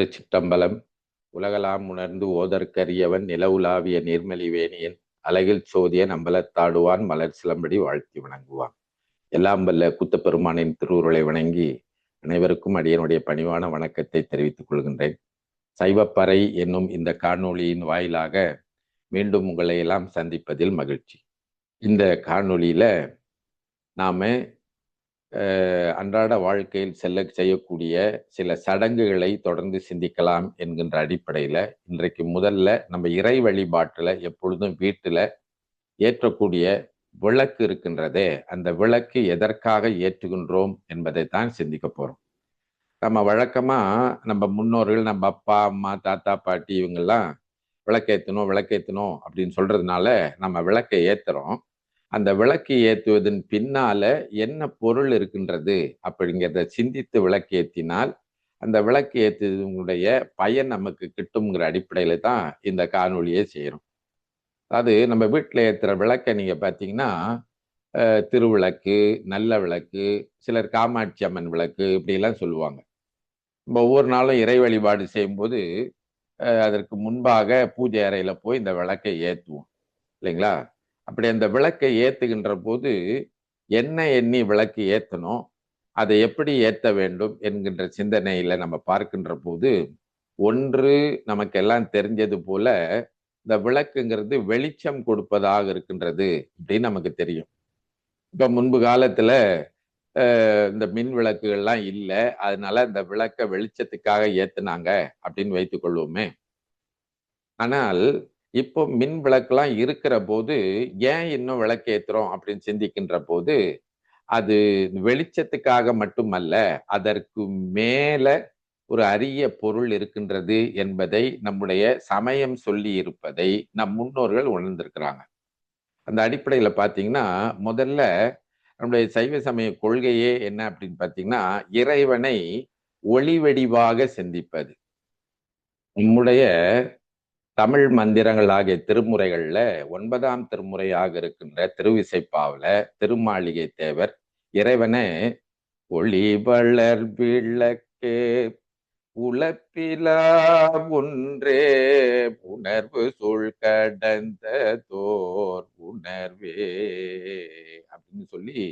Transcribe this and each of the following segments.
திருச்சிற்றம்பலம். உலகலாம் உணர்ந்து ஓதற்கரியவன் நிலவுலாவிய நீர்மலி வேணியன். அழகில் சோதிய அம்பலத்தாடுவான் மலர் சிலம்படி வாழ்த்தி வணங்குவான். எல்லாம் வல்ல கூத்த பெருமானின் திருவுருளை வணங்கி அனைவருக்கும் அடியனுடைய பணிவான வணக்கத்தை தெரிவித்துக் கொள்கின்றேன். சைவப்பறை என்னும் இந்த காணொளியின் வாயிலாக மீண்டும் உங்களை எல்லாம் சந்திப்பதில் மகிழ்ச்சி. இந்த காணொளியில நாம அன்றாட வாழ்க்கையில் செல்ல செய்யக்கூடிய சில சடங்குகளை தொடர்ந்து சிந்திக்கலாம் என்கின்ற அடிப்படையில் இன்றைக்கு முதல்ல நம்ம இறை வழிபாட்டில் எப்பொழுதும் வீட்டில் ஏற்றக்கூடிய விளக்கு இருக்கின்றதே அந்த விளக்கு எதற்காக ஏற்றுகின்றோம் என்பதை தான் சிந்திக்க போகிறோம் நம்ம வழக்கமாக நம்ம முன்னோர்கள் நம்ம அப்பா அம்மா தாத்தா பாட்டி இவங்கெல்லாம் விளக்கேற்றணும் விளக்கேற்றணும் அப்படின்னு சொல்கிறதுனால நம்ம விளக்கை ஏற்றுறோம் அந்த விளக்கு ஏற்றுவதன் பின்னால என்ன பொருள் இருக்கின்றது அப்படிங்கிறத சிந்தித்து விளக்கு ஏற்றினால் அந்த விளக்கு ஏற்றுவதனுடைய பயன் நமக்கு கிட்டுங்கிற அடிப்படையில தான் இந்த காணொலியை செய்கிறோம் அது நம்ம வீட்டில் ஏற்றுற விளக்கை நீங்கள் பார்த்தீங்கன்னா திருவிளக்கு நல்ல விளக்கு சிலர் காமாட்சி அம்மன் விளக்கு இப்படிலாம் சொல்லுவாங்க. நம்ம ஒவ்வொரு நாளும் இறை வழிபாடு செய்யும்போது அதற்கு முன்பாக பூஜை அறையில் போய் இந்த விளக்கை ஏற்றுவோம் இல்லைங்களா? அப்படி அந்த விளக்கை ஏற்றுகின்ற போது என்ன எண்ணி விளக்கு ஏற்றணும் அதை எப்படி ஏற்ற வேண்டும் என்கின்ற சிந்தனையில் நம்ம பார்க்கின்ற போது ஒன்று நமக்கு எல்லாம் தெரிஞ்சது போல இந்த விளக்குங்கிறது வெளிச்சம் கொடுப்பதாக இருக்கின்றது அப்படின்னு நமக்கு தெரியும். இப்போ முன்பு காலத்துல இந்த மின் விளக்குகள்லாம் இல்லை அதனால இந்த விளக்க வெளிச்சத்துக்காக ஏத்துனாங்க அப்படின்னு வைத்துக் கொள்வோமே. ஆனால் இப்போ மின் விளக்குலாம் இருக்கிற போது ஏன் இன்னும் விளக்கேற்றுறோம் அப்படின்னு சிந்திக்கின்ற போது அது வெளிச்சத்துக்காக மட்டுமல்ல அதற்கு மேல ஒரு அரிய பொருள் இருக்கின்றது என்பதை நம்முடைய சமயம் சொல்லி இருப்பதை நம் முன்னோர்கள் உணர்ந்திருக்கிறாங்க. அந்த அடிப்படையில் பார்த்தீங்கன்னா முதல்ல நம்முடைய சைவ சமய கொள்கையே என்ன அப்படின்னு பார்த்தீங்கன்னா இறைவனை ஒளிவடிவாக சிந்திப்பது. நம்முடைய தமிழ் மந்திரங்கள் ஆகிய திருமுறைகள்ல ஒன்பதாம் திருமுறையாக இருக்கின்ற திருவிசைப்பாவில திருமாளிகை தேவர் இறைவனை ஒளி வளர் விளக்கே உழப்பிலா ஒன்றே உணர்வு சொல் கடந்த தோர் உணர்வே அப்படின்னு சொல்லி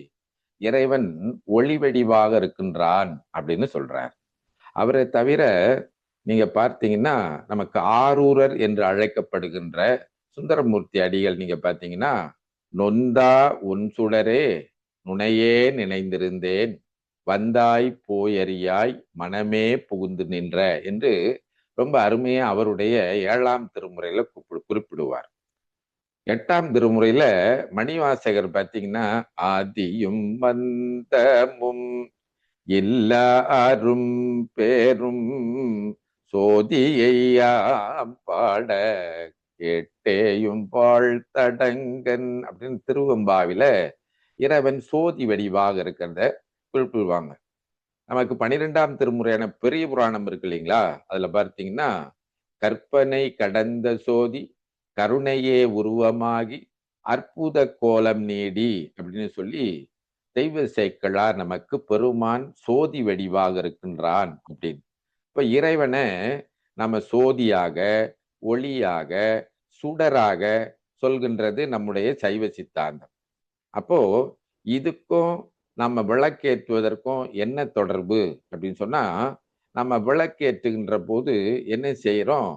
இறைவன் ஒளி வடிவாக இருக்கின்றான் அப்படின்னு சொல்றார். அவரை தவிர நீங்க பார்த்தீங்கன்னா நமக்கு ஆரூரர் என்று அழைக்கப்படுகின்ற சுந்தரமூர்த்தி அடிகள் நீங்க பார்த்தீங்கன்னா நொந்தா உன் சுடரே நுணையே நினைந்திருந்தேன். வந்தாய் போயறியாய் மனமே புகுந்து நின்ற என்று ரொம்ப அருமையா அவருடைய ஏழாம் திருமுறையில குறிப்பிடுவார். எட்டாம் திருமுறையில மணிவாசகர் பார்த்தீங்கன்னா ஆதியும் வந்தமும் எல்லாரும் பேரும் சோதியையாம் பாட கேட்டேயும் வாழ்த்தடங்கன் அப்படின்னு திருவம்பாவில இறைவன் சோதி வடிவாக இருக்கிறத குறிப்பிடுவாங்க நமக்கு பனிரெண்டாம் திருமுறையான பெரிய புராணம் இருக்கு இல்லைங்களா? அதுல பார்த்தீங்கன்னா கற்பனை கடந்த சோதி கருணையே உருவமாகி அற்புத கோலம் நீடி அப்படின்னு சொல்லி தெய்வ சேக்களார் நமக்கு பெருமான் சோதி வடிவாக இருக்கின்றான் அப்படின்னு. இப்ப இறைவனை நம்ம சோதியாக ஒளியாக சுடராக சொல்கின்றது நம்முடைய சைவ சித்தாந்தம். அப்போ இதுக்கும் நம்ம விளக்கேற்றுவதற்கும் என்ன தொடர்பு அப்படின்னு சொன்னா நம்ம விளக்கேற்றுகின்ற போது என்ன செய்யறோம்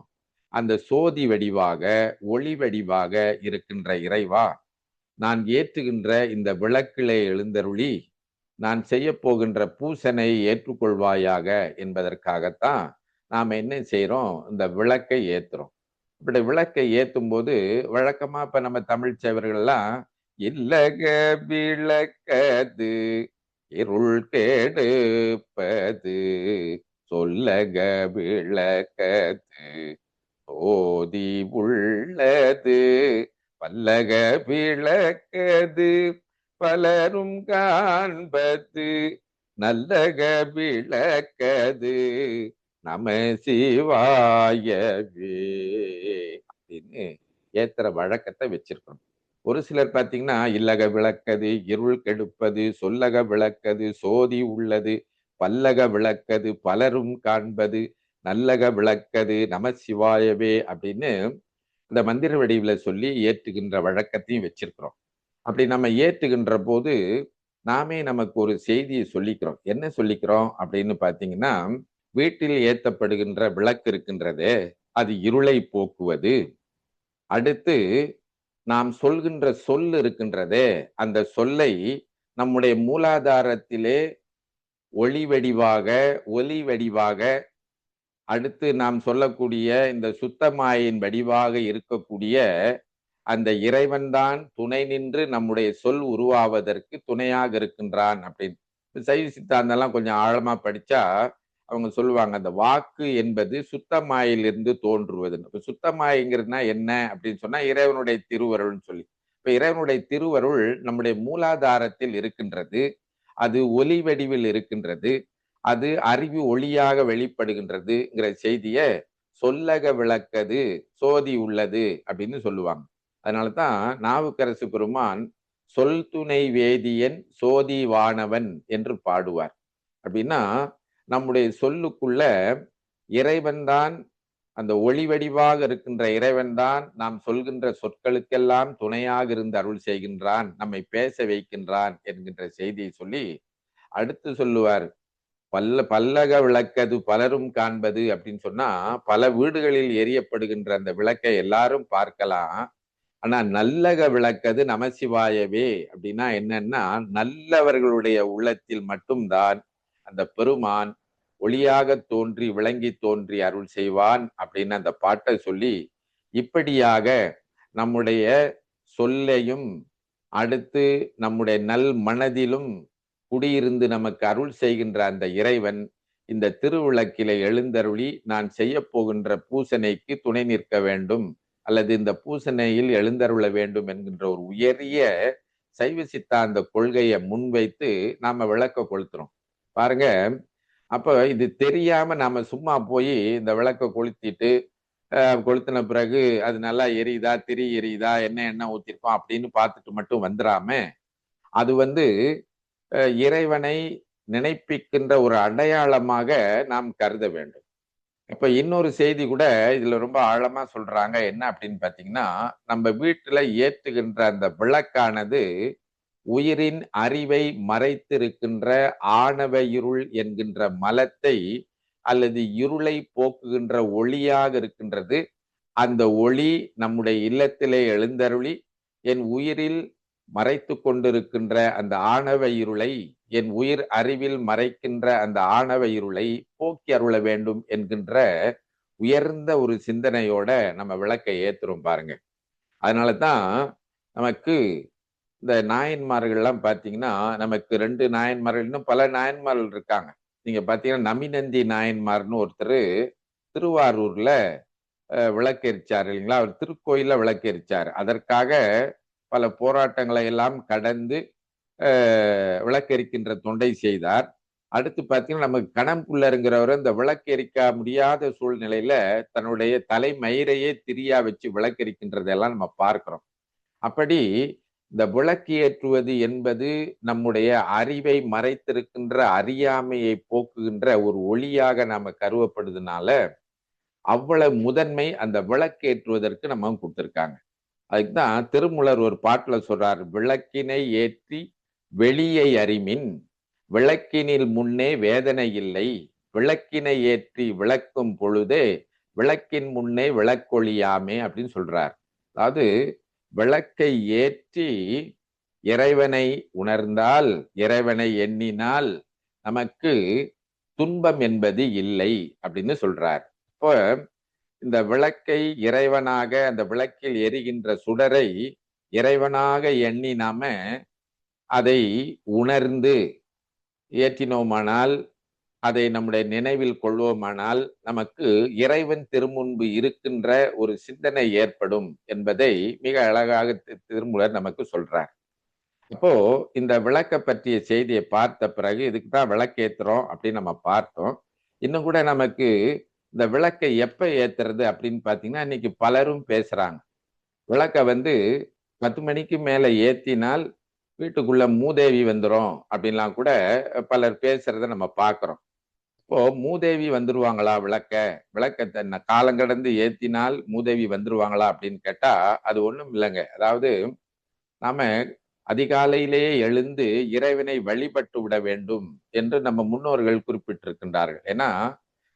அந்த சோதி வடிவாக ஒளி வடிவாக இருக்கின்ற இறைவா நான் ஏற்றுகின்ற இந்த விளக்கிலே எழுந்தருளி நான் செய்ய போகின்ற பூசனை ஏற்றுக்கொள்வாயாக என்பதற்காகத்தான் நாம் என்ன செய்கிறோம் இந்த விளக்கை ஏற்றுறோம் இப்படி விளக்கை ஏற்றும் போது வழக்கமா இப்போ நம்ம தமிழ் சேவர்கள்லாம் இல்லக விளக்கது இருள் கேடுப்பது சொல்லக விளக்கது ஓதி உள்ளது பல்லக விளக்கது பலரும் காண்பது நல்லக விளக்கது நம சிவாயவே. அப்படின்னு ஏத்துற வழக்கத்தை வச்சிருக்கணும். ஒரு சிலர் பார்த்தீங்கன்னா இல்லக விளக்கது இருள் கெடுப்பது சொல்லக விளக்கது சோதி உள்ளது பல்லக விளக்கது பலரும் காண்பது நல்லக விளக்கது நம சிவாயவே அப்படின்னு இந்த மந்திர வடிவில் சொல்லி ஏற்றுகின்ற வழக்கத்தையும் வச்சிருக்கிறோம். அப்படி நம்ம ஏற்றுகின்ற போது நாமே நமக்கு ஒரு செய்தியை சொல்லிக்கிறோம். என்ன சொல்லிக்கிறோம் அப்படின்னு பார்த்தீங்கன்னா வீட்டில் ஏற்றப்படுகின்ற விளக்கு இருக்கின்றதே. அது இருளை போக்குவது. அடுத்து நாம் சொல்கின்ற சொல் இருக்கின்றதே அந்த சொல்லை நம்முடைய மூலாதாரத்திலே ஒளி வடிவாக ஒலி வடிவாக அடுத்து நாம் சொல்லக்கூடிய இந்த சுத்தமாயின் வடிவாக இருக்கக்கூடிய அந்த இறைவன்தான் துணை நின்று நம்முடைய சொல் உருவாவதற்கு துணையாக இருக்கின்றான் அப்படின்னு. சைவ சித்தாந்தெல்லாம் கொஞ்சம் ஆழமா படிச்சா அவங்க சொல்லுவாங்க அந்த வாக்கு என்பது சுத்தமாயிலிருந்து தோன்றுவது இப்ப சுத்தமாய்ங்கிறதுனா என்ன அப்படின்னு சொன்னா இறைவனுடைய திருவருள்னு சொல்லி. இப்ப இறைவனுடைய திருவருள் நம்முடைய மூலாதாரத்தில் இருக்கின்றது அது ஒலி வடிவில் இருக்கின்றது அது அறிவு ஒளியாக வெளிப்படுகின்றதுங்கிற செய்திய சொல்லக விளக்கது சோதி உள்ளது அப்படின்னு சொல்லுவாங்க. அதனாலதான் நாவுக்கரசு பெருமான் சொல் துணை வேதியன் சோதி வானவன் என்று பாடுவார். அப்படின்னா நம்முடைய சொல்லுக்குள்ள இறைவன்தான் அந்த ஒளி வடிவாக இருக்கின்ற இறைவன்தான் நாம் சொல்கின்ற சொற்களுக்கெல்லாம் துணையாக இருந்து அருள் செய்கின்றான் நம்மை பேச வைக்கின்றான் என்கின்ற செய்தியை சொல்லி அடுத்து சொல்லுவார் பல்ல பல்லக விளக்கது பலரும் காண்பது அப்படின்னு சொன்னா பல வீடுகளில் எரியப்படுகின்ற அந்த விளக்கை எல்லாரும் பார்க்கலாம். ஆனா நல்லக விளக்கது நமசிவாயவே. அப்படின்னா என்னன்னா நல்லவர்களுடைய உள்ளத்தில் மட்டும்தான் அந்த பெருமான் ஒளியாக தோன்றி விளங்கி தோன்றி அருள் செய்வான் அப்படின்னு அந்த பாட்டை சொல்லி இப்படியாக நம்முடைய சொல்லையும் அடுத்து நம்முடைய நல் மனதிலும் குடியிருந்து நமக்கு அருள் செய்கின்ற அந்த இறைவன் இந்த திருவிளக்கிலே எழுந்தருளி நான் செய்ய போகின்ற பூசனைக்கு துணை நிற்க வேண்டும். அல்லது இந்த பூசணையில் எழுந்தருள வேண்டும் என்கின்ற ஒரு உயரிய சைவ சித்தாந்த கொள்கையை முன்வைத்து நாம விளக்க கொளுத்துறோம். பாருங்க அப்ப இது தெரியாம நாம சும்மா போய் இந்த விளக்க கொளுத்திட்டு கொளுத்தின பிறகு அது நல்லா எரியுதா திரி எரியுதா என்ன என்ன ஊத்திருக்கோம் அப்படின்னு பார்த்துட்டு மட்டும் வந்துடாம அது வந்து இறைவனை நினைப்பிக்கின்ற ஒரு அடையாளமாக நாம் கருத வேண்டும். இப்ப இன்னொரு செய்தி கூட இதுல ரொம்ப ஆழமா சொல்றாங்க. என்ன அப்படின்னு பாத்தீங்கன்னா நம்ம வீட்டுல ஏற்றுகின்ற அந்த விளக்கானது உயிரின் அறிவை மறைத்திருக்கின்ற ஆணவ இருள் என்கின்ற மலத்தை அல்லது இருளை போக்குகின்ற ஒளியாக இருக்கின்றது. அந்த ஒளி நம்முடைய இல்லத்திலே எழுந்தருளி என் உயிரில் மறைத்து கொண்டிருக்கின்ற அந்த ஆணவ இருளை என் உயிர் அறிவில் மறைக்கின்ற அந்த ஆணவ இருளை போக்கி அருள வேண்டும் என்கின்ற உயர்ந்த ஒரு சிந்தனையோட நம்ம விளக்கை ஏத்துறோம் பாருங்க. அதனால தான் நமக்கு இந்த நாயன்மார்கள்லாம் பார்த்தீங்கன்னா நமக்கு ரெண்டு நாயன்மார்கள் இன்னும் பல நாயன்மார்கள் இருக்காங்க. நீங்க பார்த்தீங்கன்னா நமிநந்தி நாயன்மார்னு ஒருத்தர் திருவாரூர்ல விளக்கெரிச்சார் இல்லைங்களா? அவர் திருக்கோயில விளக்கெரிச்சார் அதற்காக பல போராட்டங்களை எல்லாம் கடந்து விளக்கெரிக்கின்ற தொண்டை செய்தார். அடுத்து பார்த்தீங்கன்னா நமக்கு கணம்புள்ளருங்கிறவர் இந்த விளக்கெரிக்க முடியாத சூழ்நிலையில தன்னுடைய தலைமயிரையே திரியா வச்சு விளக்கெரிக்கின்றதெல்லாம் நம்ம பார்க்கிறோம். அப்படி இந்த விளக்கு ஏற்றுவது என்பது நம்முடைய அறிவை மறைத்திருக்கின்ற அறியாமையை போக்குகின்ற ஒரு ஒளியாக நாம கருவப்படுதுனால அவ்வளவு முதன்மை அந்த விளக்கேற்றுவதற்கு நம்ம கொடுத்துருக்காங்க. அதுக்கு தான் திருமுலர் ஒரு பாட்டில் சொல்றார் விளக்கினை ஏற்றி வெளியை அறிமின். விளக்கினில் முன்னே வேதனை இல்லை. விளக்கினை ஏற்றி விளக்கும் பொழுதே விளக்கின் முன்னே விளக்கொழியாமே அப்படின்னு சொல்றார். அதாவது விளக்கை ஏற்றி இறைவனை உணர்ந்தால் இறைவனை எண்ணினால் நமக்கு துன்பம் என்பது இல்லை அப்படின்னு சொல்றார். இப்போ இந்த விளக்கை இறைவனாக அந்த விளக்கில் எரிகின்ற சுடரை இறைவனாக எண்ணி நாம அதை உணர்ந்து ஏற்றினோமானால் அதை நம்முடைய நினைவில் கொள்வோமானால் நமக்கு இறைவன் திருமுன்பு இருக்கின்ற ஒரு சிந்தனை ஏற்படும் என்பதை மிக அழகாக திருமுலர் நமக்கு சொல்றார். இப்போ இந்த விளக்க பற்றிய செய்தியை பார்த்த பிறகு இதுக்கு தான் விளக்கேத்துறோம் அப்படின்னு நம்ம பார்த்தோம். இன்னும் கூட நமக்கு இந்த விளக்கை எப்ப ஏத்துறது அப்படின்னு பாத்தீங்கன்னா இன்னைக்கு பலரும் பேசுறாங்க. விளக்க வந்து பத்து மணிக்கு மேல ஏத்தினால் வீட்டுக்குள்ள மூதேவி வந்துடும் அப்படின்லாம் கூட பலர் பேசுறத நம்ம பார்க்குறோம் இப்போ மூதேவி வந்துருவாங்களா விளக்க? விளக்கத்தை ந- காலங்கடந்து ஏத்தினால் மூதேவி வந்துருவாங்களா அப்படின்னு கேட்டா அது ஒண்ணும் இல்லைங்க. அதாவது நாம அதிகாலையிலேயே எழுந்து இறைவனை வழிபட்டு விட வேண்டும் என்று நம்ம முன்னோர்கள் குறிப்பிட்டிருக்கின்றார்கள். ஏன்னா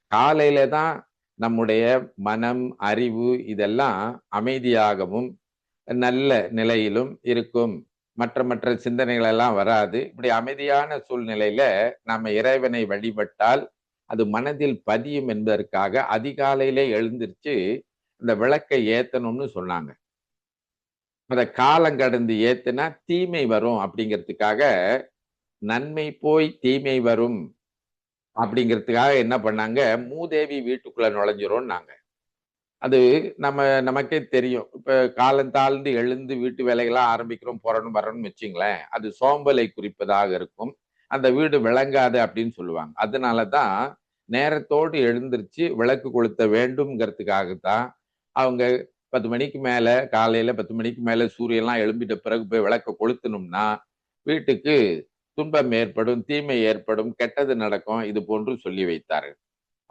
காலையில தான் நம்முடைய மனம் அறிவு இதெல்லாம் அமைதியாகவும் நல்ல நிலையிலும் இருக்கும். மற்ற மற்ற சிந்தனைகள் எல்லாம் வராது. இப்படி அமைதியான சூழ்நிலையில நாம இறைவனை வழிபட்டால் அது மனதில் பதியும் என்பதற்காக அதிகாலையிலே எழுந்திருச்சு இந்த விளக்கை ஏத்தணும்னு சொன்னாங்க. அந்த காலம் கடந்து ஏத்துனா தீமை வரும் அப்படிங்கிறதுக்காக நன்மை போய் தீமை வரும் அப்படிங்கிறதுக்காக என்ன பண்ணாங்க? மூதேவி வீட்டுக்குள்ள நுழைஞ்சிரும்னாங்க. அது நம்ம நமக்கே தெரியும். இப்ப காலம் தாழ்ந்து எழுந்து வீட்டு வேலைகளாக ஆரம்பிக்கிறோம் போறணும் வரணும்னு வச்சிங்களேன் அது சோம்பலை குறிப்பதாக இருக்கும். அந்த வீடு விளங்காது அப்படின்னு சொல்லுவாங்க. அதனாலதான் நேரத்தோடு எழுந்திருச்சு விளக்கு கொளுத்த வேண்டும்ங்கிறதுக்காகத்தான் அவங்க பத்து மணிக்கு மேல காலையில பத்து மணிக்கு மேல சூரியன்லாம் எழும்பிட்ட பிறகு போய் விளக்க கொளுத்தணும்னா வீட்டுக்கு துன்பம் ஏற்படும் தீமை ஏற்படும் கெட்டது நடக்கும் இது போன்று சொல்லி வைத்தார்கள்.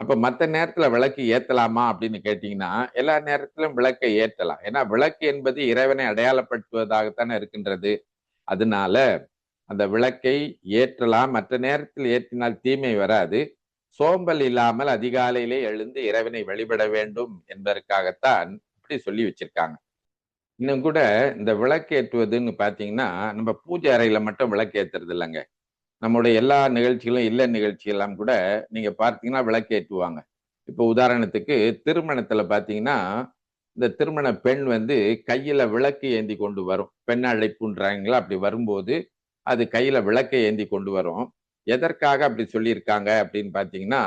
அப்ப மற்ற நேரத்துல விளக்கு ஏத்தலாமா அப்படின்னு கேட்டீங்கன்னா எல்லா நேரத்திலும் விளக்கை ஏற்றலாம். ஏன்னா விளக்கு என்பது இறைவனை அடையாளப்படுத்துவதாகத்தானே இருக்கின்றது. அதனால அந்த விளக்கை ஏற்றலாம். மற்ற நேரத்தில் ஏற்றினால் தீமை வராது. சோம்பல் இல்லாமல் அதிகாலையிலே எழுந்து இறைவனை வழிபட வேண்டும் என்பதற்காகத்தான் இப்படி சொல்லி வச்சிருக்காங்க. இன்னும் கூட இந்த விளக்கு ஏற்றுவதுன்னு பாத்தீங்கன்னா நம்ம பூஜை அறையில மட்டும் விளக்கு ஏத்துறது இல்லைங்க நம்முடைய எல்லா நிகழ்ச்சிகளும் இல்லை நிகழ்ச்சியெல்லாம் கூட நீங்க பார்த்தீங்கன்னா விளக்கேற்றுவாங்க. இப்போ உதாரணத்துக்கு திருமணத்துல பார்த்தீங்கன்னா இந்த திருமண பெண் வந்து கையில விளக்கு ஏந்தி கொண்டு வரும். பெண் அழைப்புன்றாங்களா? அப்படி வரும்போது அது கையில விளக்கை ஏந்தி கொண்டு வரும். எதற்காக அப்படி சொல்லியிருக்காங்க அப்படின்னு பார்த்தீங்கன்னா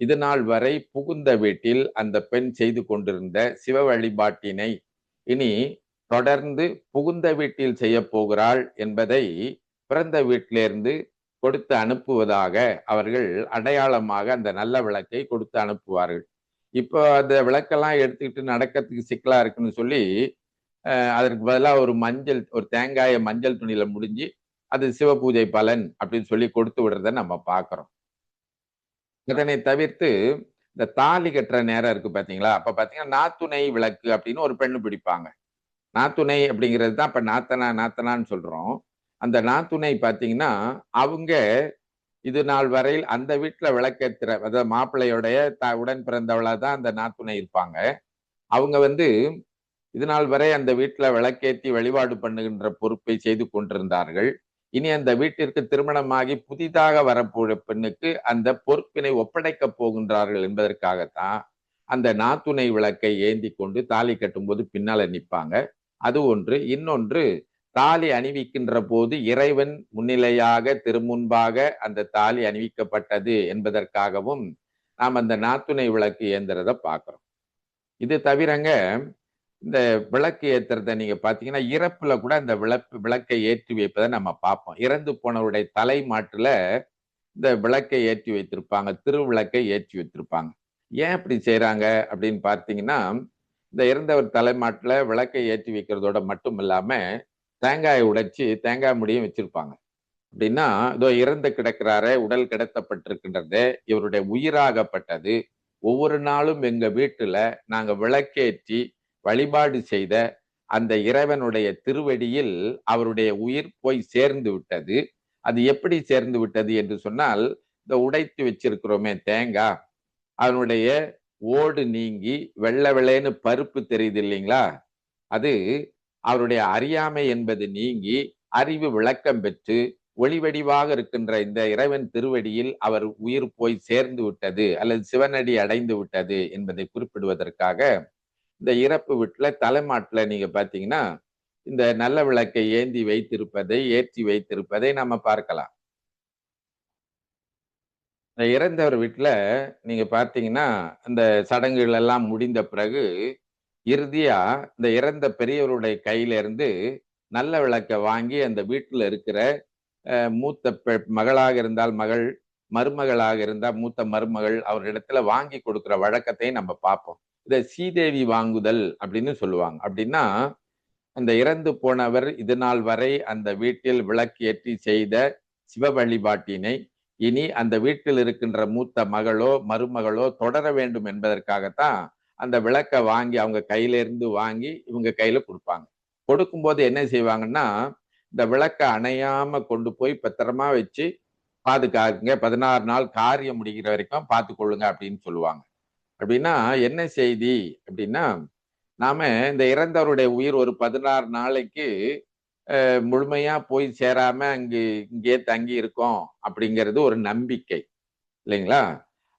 இது நாள் வரை புகுந்த வீட்டில் அந்த பெண் செய்து கொண்டிருந்த சிவ வழிபாட்டினை இனி தொடர்ந்து புகுந்த வீட்டில் செய்ய போகிறாள் என்பதை பிறந்த வீட்டிலிருந்து கொடுத்து அனுப்புவதாக அவர்கள் அடையாளமாக அந்த நல்ல விளக்கை கொடுத்து அனுப்புவார்கள். இப்போ அந்த விளக்கெல்லாம் எடுத்துக்கிட்டு நடக்கிறதுக்கு சிக்கலா இருக்குன்னு சொல்லி அதற்கு பதிலாக ஒரு மஞ்சள் ஒரு தேங்காயை மஞ்சள் துணியில முடிஞ்சு அது சிவ பூஜை பலன் அப்படின்னு சொல்லி கொடுத்து விடுறத நம்ம பார்க்குறோம். இதனை தவிர்த்து இந்த தாலி கட்டுற நேரம் இருக்கு பார்த்தீங்களா? அப்போ பார்த்தீங்கன்னா நாத்துணை விளக்கு அப்படின்னு ஒரு பெண்ணு பிடிப்பாங்க. நாத்துணை அப்படிங்கிறது தான் இப்போ நாத்தனா நாத்தனான்னு சொல்கிறோம் அந்த நாத்துணை பார்த்தீங்கன்னா அவங்க இது நாள் வரையில் அந்த வீட்டில் விளக்கேத்துற அதாவது மாப்பிள்ளையோடைய த உடன் பிறந்தவளாக தான் அந்த நாத்துணை இருப்பாங்க. அவங்க வந்து இது நாள் வரை அந்த வீட்டில் விளக்கேத்தி வழிபாடு பண்ணுகின்ற பொறுப்பை செய்து கொண்டிருந்தார்கள். இனி அந்த வீட்டிற்கு திருமணமாகி புதிதாக வரப்போற பெண்ணுக்கு அந்த பொறுப்பினை ஒப்படைக்க போகின்றார்கள் என்பதற்காகத்தான் அந்த நாத்துணை விளக்கை ஏந்தி கொண்டு தாலி கட்டும்போது பின்னால நிற்பாங்க அது ஒன்று. இன்னொன்று தாலி அணிவிக்கின்ற போது இறைவன் முன்னிலையாக திருமுன்பாக அந்த தாலி அணிவிக்கப்பட்டது என்பதற்காகவும் நாம் அந்த நாத்துணை விளக்கு ஏந்துறத பார்க்குறோம் இது தவிரங்க இந்த விளக்கு ஏத்துறத நீங்க பாத்தீங்கன்னா இறப்புல கூட இந்த விளக்கு விளக்கை ஏற்றி வைப்பதை நம்ம பார்ப்போம் இறந்து போனவருடைய தலை மாட்டுல இந்த விளக்கை ஏற்றி வைத்திருப்பாங்க திருவிளக்கை ஏற்றி வைத்திருப்பாங்க. ஏன் இப்படி செய்யறாங்க அப்படின்னு பார்த்தீங்கன்னா இந்த இறந்தவர் தலைமாட்டுல விளக்கை ஏற்றி வைக்கிறதோட மட்டும் இல்லாம தேங்காயை உடைச்சு தேங்காய் முடியும் வச்சிருப்பாங்க. அப்படின்னா இதோ இறந்து கிடக்கிறாரே உடல் கிடத்தப்பட்டிருக்கின்றது இவருடைய உயிராகப்பட்டது ஒவ்வொரு நாளும் எங்க வீட்டுல நாங்க விளக்கேற்றி வழிபாடு செய்த அந்த இறைவனுடைய திருவடியில் அவருடைய உயிர் போய் சேர்ந்து விட்டது. அது எப்படி சேர்ந்து விட்டது என்று சொன்னால் இந்த உடைத்து வச்சிருக்கிறோமே தேங்காய் அதனுடைய ஓடு நீங்கி வெள்ளை வெள்ளைன்னு பருப்பு தெரியுது இல்லைங்களா? அது அவருடைய அறியாமை என்பது நீங்கி அறிவு விளக்கம் பெற்று ஒளிவடிவாக இருக்கின்ற இந்த இறைவன் திருவடியில் அவர் உயிர் போய் சேர்ந்து விட்டது அல்லது சிவனடி அடைந்து விட்டது என்பதை குறிப்பிடுவதற்காக இந்த இறப்பு வீட்டுல தலைமாட்டில் நீங்க பாத்தீங்கன்னா இந்த நல்ல விளக்கை ஏந்தி வைத்திருப்பதை ஏற்றி வைத்திருப்பதை நம்ம பார்க்கலாம். இந்த இறந்தவர் வீட்டுல நீங்க பார்த்தீங்கன்னா இந்த சடங்குகள் எல்லாம் முடிந்த பிறகு இறுதியா இந்த இறந்த பெரியவருடைய கையில இருந்து நல்ல விளக்கை வாங்கி அந்த வீட்டுல இருக்கிற அஹ், மூத்த பெ- மகளாக இருந்தால் மகள் மருமகளாக இருந்தால் மூத்த மருமகள் அவரிடத்துல வாங்கி கொடுக்கிற வழக்கத்தையும் நம்ம பார்ப்போம். இதை சீதேவி வாங்குதல் அப்படின்னு சொல்லுவாங்க. அப்படின்னா அந்த இறந்து போனவர் இது நாள் வரை அந்த வீட்டில் விளக்கு ஏற்றி செய்த சிவ வழிபாட்டினை இனி அந்த வீட்டில் இருக்கின்ற மூத்த மகளோ மருமகளோ தொடர வேண்டும் என்பதற்காகத்தான் அந்த விளக்கை வாங்கி அவங்க கையில இருந்து வாங்கி இவங்க கையில் கொடுப்பாங்க. கொடுக்கும்போது என்ன செய்வாங்கன்னா இந்த விளக்கை அணையாமல் கொண்டு போய் பத்திரமா வச்சு பாதுகாக்குங்க. பதினாறு நாள் காரியம் முடிகிற வரைக்கும் பார்த்துக்கொள்ளுங்க அப்படின்னு சொல்லுவாங்க. அப்படின்னா என்ன செய்தி? அப்படின்னா நாம இந்த இறந்தவருடைய உயிர் ஒரு பதினாறு நாளைக்கு முழுமையாக முழுமையா போய் சேராம அங்கு இங்கே தங்கி இருக்கோம் அப்படிங்கிறது ஒரு நம்பிக்கை. இல்லைங்களா?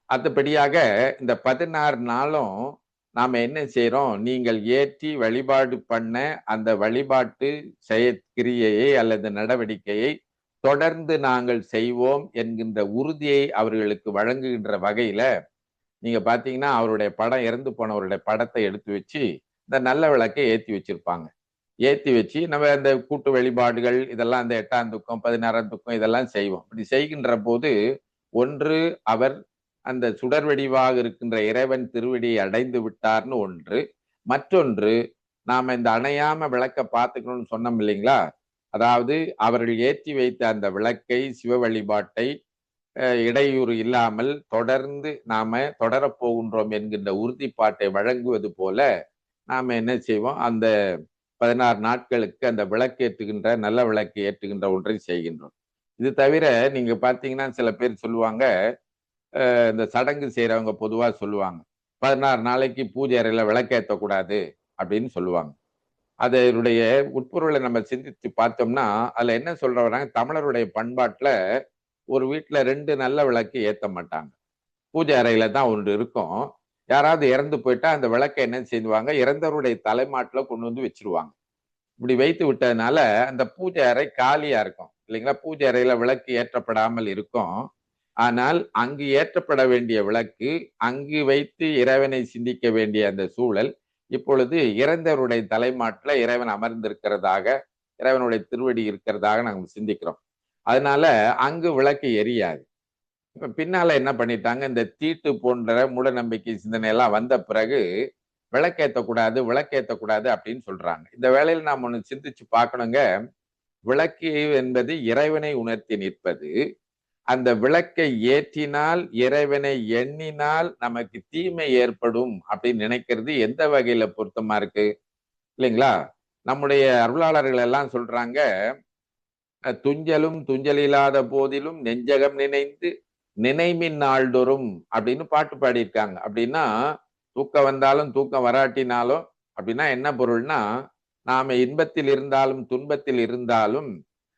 அதுபடியாக இந்த பதினாறு நாளும் நாம் என்ன செய்கிறோம் நீங்கள் ஏற்றி வழிபாடு பண்ண அந்த வழிபாட்டு செயற்கிரியையை அல்லது நடவடிக்கையை தொடர்ந்து நாங்கள் செய்வோம் என்கின்ற உறுதியை அவர்களுக்கு வழங்குகின்ற வகையில் நீங்கள் பார்த்தீங்கன்னா அவருடைய படம் இறந்து போனவருடைய படத்தை எடுத்து வச்சு இந்த நல்ல விளக்கை ஏற்றி வச்சிருப்பாங்க. ஏற்றி வச்சு நம்ம அந்த கூட்டு வழிபாடுகள் இதெல்லாம் அந்த எட்டாம் துக்கம் பதினாறாம் துக்கம் இதெல்லாம் செய்வோம். இப்படி செய்கின்ற போது ஒன்று அவர் அந்த சுடர் வடிவாக இருக்கின்ற இறைவன் திருவடியை அடைந்து விட்டார்னு ஒன்று. மற்றொன்று நாம் இந்த அணையாம விளக்க பார்த்துக்கணும்னு சொன்னோம் இல்லைங்களா? அதாவது அவர்கள் ஏற்றி வைத்த அந்த விளக்கை சிவ வழிபாட்டை இடையூறு இல்லாமல் தொடர்ந்து நாம தொடரப் போகின்றோம் என்கின்ற உறுதிப்பாட்டை வழங்குவது போல நாம் என்ன செய்வோம்? அந்த பதினாறு நாட்களுக்கு அந்த விளக்கு ஏற்றுகின்ற நல்ல விளக்கு ஏற்றுகின்ற ஒன்றை செய்கின்றோம். இது தவிர நீங்க பார்த்தீங்கன்னா சில பேர் சொல்லுவாங்க இந்த சடங்கு செய்கிறவங்க பொதுவாக சொல்லுவாங்க. பதினாறு நாளைக்கு பூஜை அறையில் விளக்கேற்றக்கூடாது அப்படின்னு சொல்லுவாங்க. அதனுடைய உட்பொருளை நம்ம சிந்தித்து பார்த்தோம்னா அதில் என்ன சொல்ற தமிழருடைய பண்பாட்டில் ஒரு வீட்டில் ரெண்டு நல்ல விளக்கு ஏற்ற மாட்டாங்க. பூஜை அறையில் தான் ஒன்று இருக்கும். யாராவது இறந்து போயிட்டா அந்த விளக்கை என்ன செய்வாங்க? இறந்தவருடைய தலைமாட்டில் கொண்டு வந்து வச்சிருவாங்க. இப்படி வைத்து விட்டதுனால அந்த பூஜை அறை காலியாக இருக்கும். இல்லைங்களா? பூஜை அறையில் விளக்கு ஏற்றப்படாமல் இருக்கும். ஆனால் அங்கு ஏற்றப்பட வேண்டிய விளக்கு அங்கு வைத்து இறைவனை சிந்திக்க வேண்டிய அந்த சூழல் இப்பொழுது இறந்தவருடைய தலைமாட்டில் இறைவன் அமர்ந்திருக்கிறதாக இறைவனுடைய திருவடி இருக்கிறதாக நாங்கள் சிந்திக்கிறோம். அதனால அங்கு விளக்கு எரியாது. இப்ப பின்னால என்ன பண்ணிட்டாங்க இந்த தீட்டு போன்ற மூட நம்பிக்கை சிந்தனை எல்லாம் வந்த பிறகு விளக்கேற்றக்கூடாது விளக்கேற்றக்கூடாது அப்படின்னு சொல்றாங்க. இந்த வேலையில் நாம் ஒன்று சிந்திச்சு பார்க்கணுங்க. விளக்கு என்பது இறைவனை உணர்த்தி நிற்பது அந்த விளக்கை ஏற்றினால் இறைவனை எண்ணினால் நமக்கு தீமை ஏற்படும் அப்படின்னு நினைக்கிறது எந்த வகையில பொருத்தமா இருக்கு? இல்லைங்களா? நம்முடைய அருளாளர்கள் எல்லாம் சொல்றாங்க துஞ்சலும் துஞ்சல் இல்லாத போதிலும் நெஞ்சகம் நினைந்து நினைமின் நாள்தோறும் அப்படின்னு பாட்டு பாடியிருக்காங்க. அப்படின்னா தூக்கம் வந்தாலும் தூக்கம் வராட்டினாலும் அப்படின்னா என்ன பொருள்னா நாம இன்பத்தில் இருந்தாலும் துன்பத்தில் இருந்தாலும்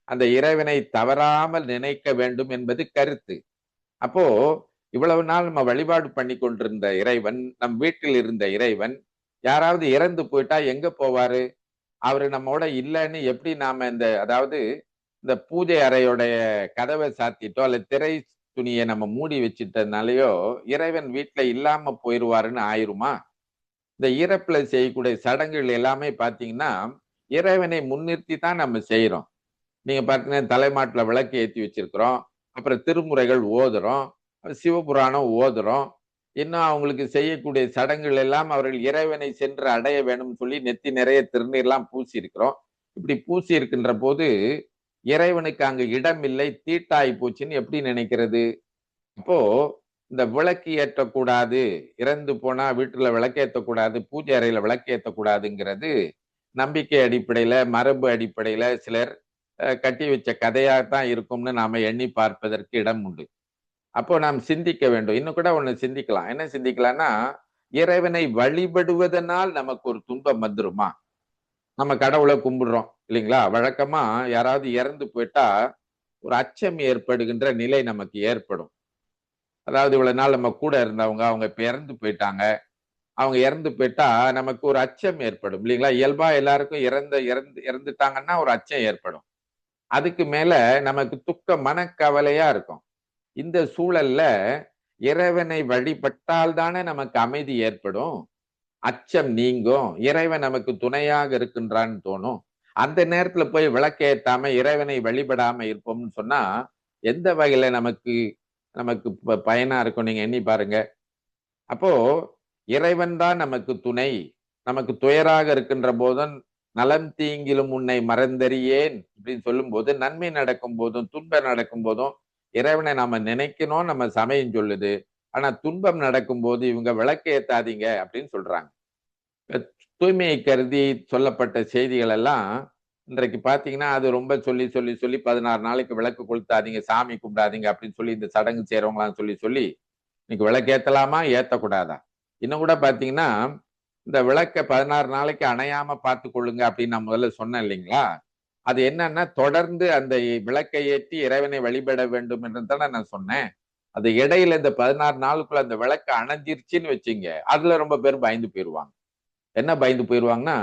அந்த இறைவனை தவறாமல் நினைக்க வேண்டும் என்பது கருத்து. அப்போ இவ்வளவு நாள் நம்ம வழிபாடு பண்ணி கொண்டிருந்த இறைவன் நம் வீட்டில் இருந்த இறைவன் யாராவது இறந்து போயிட்டா எங்க போவாரு? அவரு நம்மோட இல்லைன்னு எப்படி நாம இந்த அதாவது இந்த பூஜை அறையோடைய கதவை சாத்திட்டோ அல்ல திரை துணியை நம்ம மூடி வச்சிட்டதுனாலயோ இறைவன் வீட்டில் இல்லாம போயிடுவாருன்னு ஆயிருமா? இந்த இறப்புல செய்யக்கூடிய சடங்குகள் எல்லாமே பார்த்தீங்கன்னா இறைவனை முன்னிறுத்தி தான் நம்ம செய்யறோம் நீங்க பார்த்தீங்கன்னா தலைமாட்டில் விளக்கு ஏற்றி வச்சிருக்கிறோம். அப்புறம் திருமுறைகள் ஓதுறோம். சிவபுராணம் ஓதுறோம். இன்னும் அவங்களுக்கு செய்யக்கூடிய சடங்குகள் எல்லாம் அவர்கள் இறைவனை சென்று அடைய வேணும்னு சொல்லி நெத்தி நிறைய திருநீர்லாம் பூசி இருக்கிறோம் இப்படி பூசி இருக்கின்ற போது இறைவனுக்கு அங்கு இடம் இல்லை தீட்டாய் போச்சுன்னு எப்படி நினைக்கிறது? அப்போ இந்த விளக்கு ஏற்றக்கூடாது இறந்து போனா வீட்டுல விளக்கேற்றக்கூடாது பூஜை அறையில விளக்கேற்றக்கூடாதுங்கிறது நம்பிக்கை அடிப்படையில மரபு அடிப்படையில சிலர் கட்டி வச்ச கதையாகத்தான் இருக்கும்னு நாம் எண்ணி பார்ப்பதற்கு இடம் உண்டு. அப்போ நாம் சிந்திக்க வேண்டும். இன்னும் கூட ஒன்று சிந்திக்கலாம். என்ன சிந்திக்கலாம்னா இறைவனை வழிபடுவதனால் நமக்கு ஒரு துன்பம் வந்துருமா? நம்ம கடவுளை கும்பிடுறோம் இல்லைங்களா? வழக்கமா யாராவது இறந்து போயிட்டா ஒரு அச்சம் ஏற்படுகின்ற நிலை நமக்கு ஏற்படும். அதாவது இவ்வளவு நாள் நம்ம கூட இருந்தவங்க அவங்க இப்ப இறந்து போயிட்டாங்க. அவங்க இறந்து போயிட்டா நமக்கு ஒரு அச்சம் ஏற்படும் இல்லைங்களா? இயல்பா எல்லாருக்கும் இறந்த இறந்து இறந்துட்டாங்கன்னா ஒரு அச்சம் ஏற்படும். அதுக்கு மேல நமக்கு துக்க மனக்கவலையா இருக்கும். இந்த சூழல்ல இறைவனை வழிபட்டால் தானே நமக்கு அமைதி ஏற்படும். அச்சம் நீங்கும். இறைவன் நமக்கு துணையாக இருக்கின்றான்னு தோணும். அந்த நேரத்துல போய் விளக்கேற்றாம இறைவனை வழிபடாம இருப்போம்னு சொன்னா எந்த வகையில நமக்கு நமக்கு ப- பயனா இருக்கும் நீங்க எண்ணி பாருங்க. அப்போ இறைவன் தான் நமக்கு துணை. நமக்கு துயராக இருக்கின்ற போதும் நலம் தீங்கிலும் உன்னை மறந்தறியேன் அப்படின்னு சொல்லும் போது நன்மை நடக்கும் போதும் துன்பம் நடக்கும் போதும் இறைவனை நாம நினைக்கணும் நம்ம சமயம் சொல்லுது. ஆனா துன்பம் நடக்கும் போது இவங்க விளக்கு ஏத்தாதீங்க அப்படின்னு சொல்றாங்க. தூய்மையை கருதி சொல்லப்பட்ட செய்திகள் எல்லாம் இன்றைக்கு பாத்தீங்கன்னா அது ரொம்ப சொல்லி சொல்லி சொல்லி பதினாறு நாளைக்கு விளக்கு கொளுத்தாதீங்க சாமி கும்பிடாதீங்க அப்படின்னு சொல்லி இந்த சடங்கு செய்யறவங்களாம் சொல்லி சொல்லி இன்னைக்கு விளக்கு ஏத்தலாமா? ஏத்தக்கூடாதா? இன்னும் கூட பாத்தீங்கன்னா இந்த விளக்கை பதினாறு நாளைக்கு அணையாம பார்த்து கொள்ளுங்க அப்படின்னு நான் முதல்ல சொன்னேன் இல்லைங்களா? அது என்னன்னா தொடர்ந்து அந்த விளக்கை ஏற்றி இறைவனை வழிபட வேண்டும் என்று தானே நான் சொன்னேன். அது இடையில இந்த பதினாறு நாளுக்குள்ள அந்த விளக்கு அணைஞ்சிருச்சுன்னு வச்சுங்க அதுல ரொம்ப பேர் பயந்து போயிடுவாங்க என்ன பயந்து போயிடுவாங்கன்னா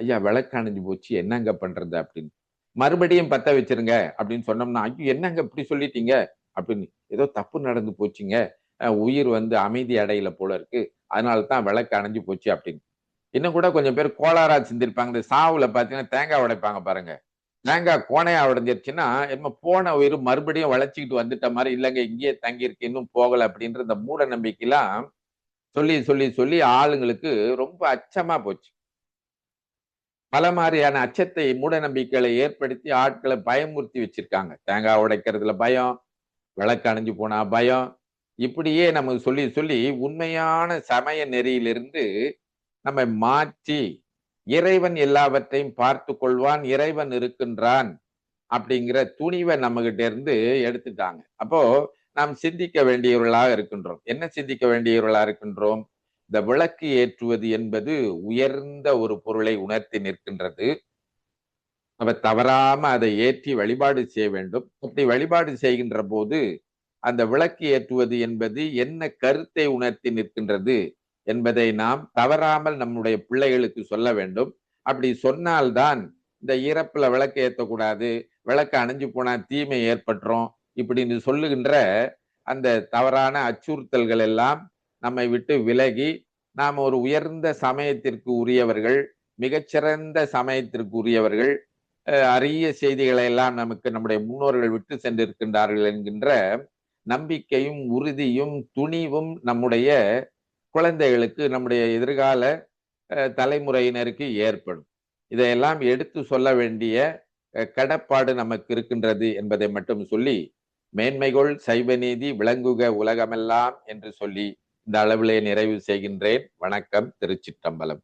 ஐயா விளக்கு அணைஞ்சு போச்சு என்னங்க பண்றது? அப்படின்னு. மறுபடியும் பத்த வச்சிருங்க அப்படின்னு சொன்னோம்னா ஐயோ என்னங்க இப்படி சொல்லிட்டீங்க? அப்படின்னு. ஏதோ தப்பு நடந்து போச்சுங்க உயிர் வந்து அமைதி அடையில போல இருக்கு. அதனால தான் விளக்கு அணைஞ்சு போச்சு அப்படின்னு. இன்னும் கூட கொஞ்சம் பேர் கோளாரா சிந்திருப்பாங்க. இந்த சாவுல பாத்தீங்கன்னா தேங்காய் உடைப்பாங்க பாருங்க. தேங்காய் கோணையா உடைஞ்சிருச்சுன்னா என்ன போன உயிர் மறுபடியும் வளைச்சிக்கிட்டு வந்துட்ட மாதிரி இல்லைங்க இங்கேயே தங்கியிருக்கு இன்னும் போகலை அப்படின்ற இந்த மூட நம்பிக்கைலாம் சொல்லி சொல்லி சொல்லி ஆளுங்களுக்கு ரொம்ப அச்சமா போச்சு. பல மாதிரியான அச்சத்தை மூட நம்பிக்கைகளை ஏற்படுத்தி ஆட்களை பயமுறுத்தி வச்சிருக்காங்க. தேங்காய் உடைக்கிறதுல பயம் விளக்கு அணைஞ்சு போனா பயம் இப்படியே நமக்கு சொல்லி சொல்லி உண்மையான சமய நெறியிலிருந்து நம்ம மாற்றி இறைவன் எல்லாவற்றையும் பார்த்து கொள்வான் இறைவன் இருக்கின்றான் அப்படிங்கிற துணிவை நம்மகிட்ட இருந்து எடுத்துட்டாங்க. அப்போ நாம் சிந்திக்க வேண்டியவர்களாக இருக்கின்றோம். என்ன சிந்திக்க வேண்டியவர்களாக இருக்கின்றோம்? இந்த விளக்கு ஏற்றுவது என்பது உயர்ந்த ஒரு பொருளை உணர்த்தி நிற்கின்றது. அவ தவறாம அதை ஏற்றி வழிபாடு செய்ய வேண்டும். அப்படி வழிபாடு செய்கின்ற போது அந்த விளக்கு ஏற்றுவது என்பது என்ன கருத்தை உணர்த்தி நிற்கின்றது என்பதை நாம் தவறாமல் நம்முடைய பிள்ளைகளுக்கு சொல்ல வேண்டும். அப்படி சொன்னால்தான் இந்த இறப்புல விளக்கு ஏற்றக்கூடாது விளக்கு அணைஞ்சு போனா தீமை ஏற்பட்டுரும் இப்படின்னு சொல்லுகின்ற அந்த தவறான அச்சுறுத்தல்கள் எல்லாம் நம்மை விட்டு விலகி நாம் ஒரு உயர்ந்த சமயத்திற்கு உரியவர்கள் மிகச்சிறந்த சமயத்திற்கு உரியவர்கள் அரிய செய்திகளை எல்லாம் நமக்கு நம்முடைய முன்னோர்கள் விட்டு சென்றிருக்கின்றார்கள் என்கின்ற நம்பிக்கையும் உறுதியும் துணிவும் நம்முடைய குழந்தைகளுக்கு நம்முடைய எதிர்கால தலைமுறையினருக்கு ஏற்படும். இதையெல்லாம் எடுத்து சொல்ல வேண்டிய கடப்பாடு நமக்கு இருக்கின்றது என்பதை மட்டும் சொல்லி மேன்மைகொள் சைவ நீதி விளங்குக உலகமெல்லாம் என்று சொல்லி இந்த அளவிலே நிறைவு செய்கின்றேன். வணக்கம் திருச்சிற்றம்பலம்.